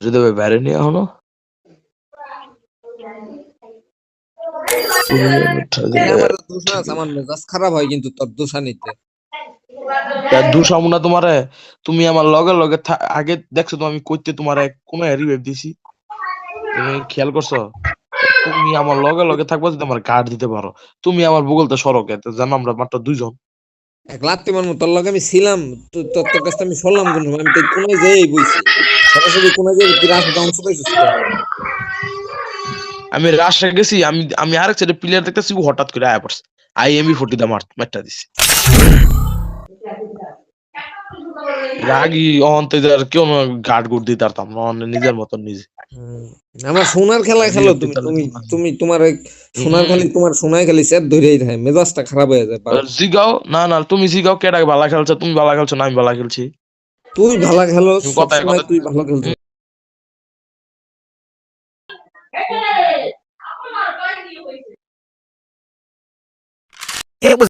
যদি ভাই বাইরে নিয়ে এখনও আমার দোষা আছে আমার খারাপ হয় কিন্তু তোর দোষা নিতে। দুসামু না তোমারে তুমি আমার লগে লগে থা- আগে দেখছ তো আমি কইতে তোমার কোন রিভাইভ দিছি। তুমি খেয়াল করছ? তুমি আমার লগে লগে থাকবা যদি আমার গার্ড দিতে পারো। তুমি আমার বগলতে সড়কে তো জানো আমরা মাত্র দুইজন। এক লাত্তি মারমু, তোর লগে আমি ছিলাম তোর তোর কাছে আমি সরলাম কোন আমি তো কোনায় যেই বইছি সরাসরি কোনায় যেয়ে তুই রাস্তা অংশ পাইছিস? আমি রাশে গেছি, আমি আমি আরেক সাইডে প্লেয়ার দেখতেছি হঠাৎ করে আয়া পড়ছে আই এমই ফোর্টি দা মার, মারটা দিছি রাগি অহন্তে কেউ গার্ড গুড দিতে পারতাম নিজের মতন নিজে। আমার সোনার খেলা খেলো তুমি তুমি তুমি তোমার সোনার খালি তোমার সোনায় খালি সেট ধরেই থাকে মেজাজটা খারাপ হয়ে যায়। জিগাও না না তুমি জিগাও কেডা ভালো খেলছো তুমি ভালো খেলছো না আমি ভালো খেলছি। তুই ভালো খেলো তুই ভালো খেলছিস